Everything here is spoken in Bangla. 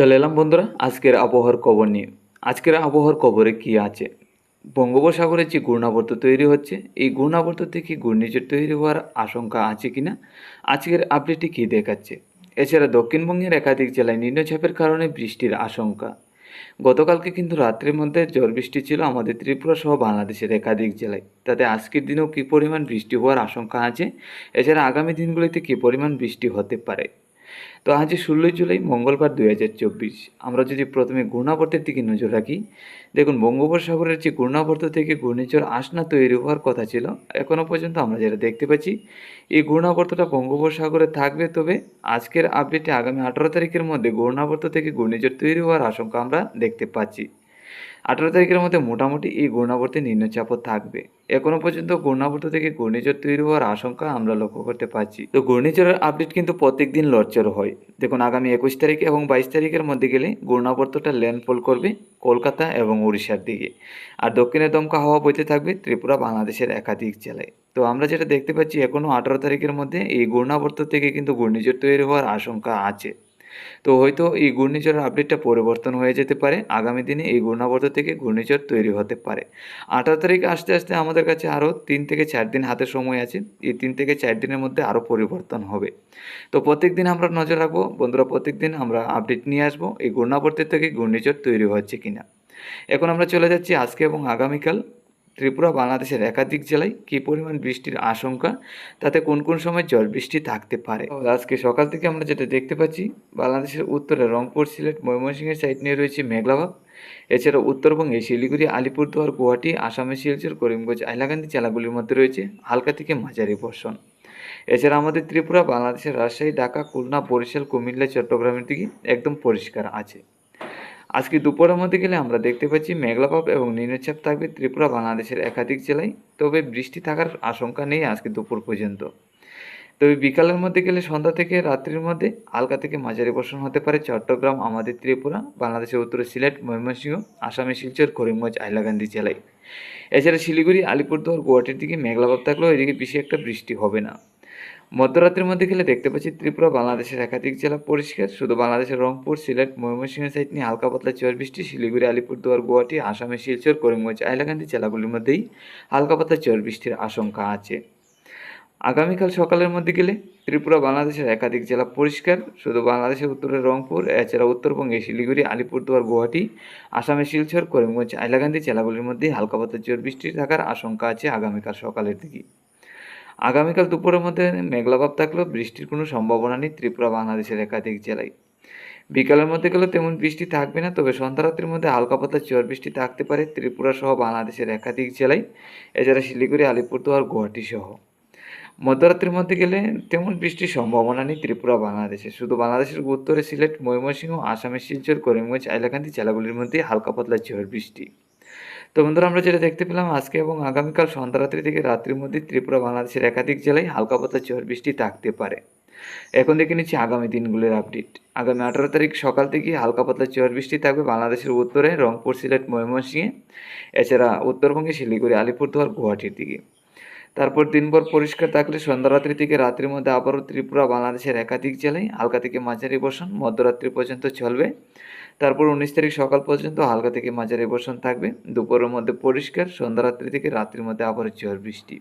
চলে এলাম বন্ধুরা, আজকের আবহাওয়ার খবর নিয়ে। আজকের আবহাওয়ার খবরে কি আছে? বঙ্গোপসাগরে যে ঘূর্ণাবর্ত তৈরি হচ্ছে, এই ঘূর্ণাবর্ত থেকে ঘূর্ণিঝড় তৈরি হওয়ার আশঙ্কা আছে কিনা? আজকের আপডেটে কী দেখাচ্ছে? এছাড়া দক্ষিণবঙ্গের একাধিক জেলায় নিম্নচাপের কারণে বৃষ্টির আশঙ্কা। গতকালকে কিন্তু রাত্রের মধ্যে ঝড় বৃষ্টি ছিল আমাদের ত্রিপুরা সহ বাংলাদেশের একাধিক জেলায়। তাতে আজকের দিনেও কী পরিমাণ বৃষ্টি হওয়ার আশঙ্কা আছে? এছাড়া আগামী দিনগুলিতে কী পরিমাণ বৃষ্টি হতে পারে? তো আজ ষোলোই জুলাই, মঙ্গলবার দুই হাজার চব্বিশ, আমরা যদি প্রথমে ঘূর্ণাবর্তের দিকে নজর রাখি, দেখুন বঙ্গোপসাগরের যে ঘূর্ণাবর্ত থেকে ঘূর্ণিঝড় আসনা তৈরি হওয়ার কথা ছিল এখনও পর্যন্ত আমরা যেটা দেখতে পাচ্ছি, এই ঘূর্ণাবর্তটা বঙ্গোপসাগরে থাকবে, তবে আজকের আপডেটে আগামী আঠারো তারিখের মধ্যে ঘূর্ণাবর্ত থেকে ঘূর্ণিঝড় তৈরি হওয়ার আশঙ্কা আমরা দেখতে পাচ্ছি। আঠারো তারিখের মধ্যে মোটামুটি এই ঘূর্ণাবর্তে নিম্নচাপও থাকবে। এখনও পর্যন্ত ঘূর্ণাবর্ত থেকে ঘূর্ণিঝড় তৈরি হওয়ার আশঙ্কা আমরা লক্ষ্য করতে পারছি। তো ঘূর্ণিঝড়ের আপডেট কিন্তু প্রত্যেক দিন লড়চড় হয়। দেখুন, আগামী একুশ তারিখ এবং বাইশ তারিখের মধ্যে গেলে ঘূর্ণাবর্তটা ল্যান্ডফল করবে কলকাতা এবং উড়িষ্যার দিকে। আর দক্ষিণে দমকা হাওয়া বইতে থাকবে ত্রিপুরা, বাংলাদেশের একাধিক জেলায়। তো আমরা যেটা দেখতে পাচ্ছি এখনও আঠারো তারিখের মধ্যে এই ঘূর্ণাবর্ত থেকে কিন্তু ঘূর্ণিঝড় তৈরি হওয়ার আশঙ্কা আছে। তো হয়তো এই ঘূর্ণিঝড়ের আপডেটটা পরিবর্তন হয়ে যেতে পারে। আগামী দিনে এই ঘূর্ণাবর্ত থেকে ঘূর্ণিঝড় তৈরি হতে পারে। আঠারো তারিখ আসতে আসতে আমাদের কাছে আরও তিন থেকে চার দিন হাতে সময় আছে। এই তিন থেকে চার দিনের মধ্যে আরও পরিবর্তন হবে। তো প্রত্যেক দিন আমরা নজর রাখব। বন্ধুরা প্রত্যেক দিন আমরা আপডেট নিয়ে আসব এই ঘূর্ণাবর্তের থেকে ঘূর্ণিঝড় তৈরি হচ্ছে কিনা। এখন আমরা চলে যাচ্ছি আজকে এবং আগামীকাল। ত্রিপুরা, বাংলাদেশের একাধিক জেলায় কী পরিমাণ বৃষ্টির আশঙ্কা? তাতে কোন কোন সময় জল বৃষ্টি থাকতে পারে? আজকে সকাল থেকে আমরা যেটা দেখতে পাচ্ছি, বাংলাদেশের উত্তরে রংপুর, সিলেট, ময়মনসিংহের সাইড নিয়ে রয়েছে মেঘলাভাব এছাড়া উত্তরবঙ্গে শিলিগুড়ি, আলিপুরদুয়ার, গুয়াহাটি আসামের শিলচর, করিমগঞ্জ আইলাকান্দি জেলাগুলির মধ্যে রয়েছে হালকা থেকে মাঝারি বর্ষণ। এছাড়া আমাদের ত্রিপুরা, বাংলাদেশের রাজশাহী, ঢাকা, খুলনা, বরিশাল, কুমিল্লা, চট্টগ্রামের দিকে একদম পরিষ্কার আছে। আজকে দুপুরের মধ্যে গেলে আমরা দেখতে পাচ্ছি মেঘলাভাব এবং নিম্নচাপ থাকবে ত্রিপুরা, বাংলাদেশের একাধিক জেলায়। তবে বৃষ্টি থাকার আশঙ্কা নেই আজকে দুপুর পর্যন্ত। তবে বিকালের মধ্যে গেলে সন্ধ্যা থেকে রাত্রির মধ্যে হালকা থেকে মাঝারি বর্ষণ হতে পারে। চট্টগ্রাম, আমাদের ত্রিপুরা, বাংলাদেশের উত্তরে সিলেট, ময়মনসিংহ আসামের শিলচর, করিমগঞ্জ, হাইলাকান্দি জেলায়। এছাড়া শিলিগুড়ি, আলিপুরদুয়ার, গুয়াহাটির দিকে মেঘলাভাব থাকলেও এদিকে বেশি একটা বৃষ্টি হবে না। মধ্যরাত্রির মধ্যে গেলে দেখতে পাচ্ছি ত্রিপুরা, বাংলাদেশের একাধিক জেলা পরিষ্কার। শুধু বাংলাদেশের রংপুর, সিলেট, ময়মনসিংহ সাইড নিয়ে হালকা পাতলা ঝড় বৃষ্টি, শিলিগুড়ি, আলিপুরদুয়ার, গুয়াহাটি আসামের শিলচর, করিমগঞ্জ, হাইলাকান্দি জেলাগুলির মধ্যেই হালকা পাতলা ঝড় বৃষ্টির আশঙ্কা আছে। আগামীকাল সকালের মধ্যে গেলে ত্রিপুরা, বাংলাদেশের একাধিক জেলা পরিষ্কার। শুধু বাংলাদেশের উত্তরে রংপুর, এছাড়া উত্তরবঙ্গে শিলিগুড়ি, আলিপুরদুয়ার, গুয়াহাটি আসামের শিলচর, করিমগঞ্জ, হাইলাকান্দি জেলাগুলির মধ্যেই হালকা পাতলা ঝড় বৃষ্টি থাকার আশঙ্কা আছে আগামীকাল সকালের দিকে। আগামীকাল দুপুরের মধ্যে মেঘলাভাব থাকলেও বৃষ্টির কোনো সম্ভাবনা নেই ত্রিপুরা, বাংলাদেশের একাধিক জেলায়। বিকালের মধ্যে গেলে তেমন বৃষ্টি থাকবে না, তবে সন্ধ্যারাত্রির মধ্যে হালকা পাতলা ঝড় বৃষ্টি থাকতে পারে ত্রিপুরা সহ বাংলাদেশের একাধিক জেলায়, এছাড়া শিলিগুড়ি, আলিপুরদুয়ার গুয়াহাটি সহ। মধ্যরাত্রির মধ্যে গেলে তেমন বৃষ্টির সম্ভাবনা নেই ত্রিপুরা, বাংলাদেশে। শুধু বাংলাদেশের উত্তরে সিলেট, ময়মনসিংহ, আসামের শিলচর, করিমগঞ্জ, হাইলাকান্দি জেলাগুলির মধ্যে হালকা পাতলা ঝড় বৃষ্টি। তো বন্ধুরা, আমরা যেটা দেখতে পেলাম আজকে এবং আগামীকাল সন্ধ্যারাত্রি থেকে রাত্রির মধ্যে ত্রিপুরা, বাংলাদেশের একাধিক জেলায় হালকা পাতলা ঝড় বৃষ্টি থাকতে পারে। এখন দেখে নিচ্ছি আগামী দিনগুলোর আপডেট আগামী আঠারো তারিখ সকাল থেকে হালকা পাতলা ঝড় বৃষ্টি থাকবে বাংলাদেশের উত্তরে, রংপুর, সিলেট, ময়মনসিংহে, এছাড়া উত্তরবঙ্গে শিলিগুড়ি, আলিপুরদুয়ার, গুয়াহাটির দিকে। তারপর দিনভর পরিষ্কার থাকলে সন্ধ্যারাত্রি থেকে রাত্রির মধ্যে আবারও ত্রিপুরা, বাংলাদেশের একাধিক জেলায় হালকা থেকে মাঝারি বর্ষণ, মধ্যরাত্রি পর্যন্ত চলবে। তারপর উনিশ তারিখ সকাল পর্যন্ত হালকা থেকে মাঝারি বর্ষণ থাকবে। দুপুরের মধ্যে পরিষ্কার সন্ধ্যারাত্রি থেকে রাত্রির মধ্যে আবার ঝড় বৃষ্টি।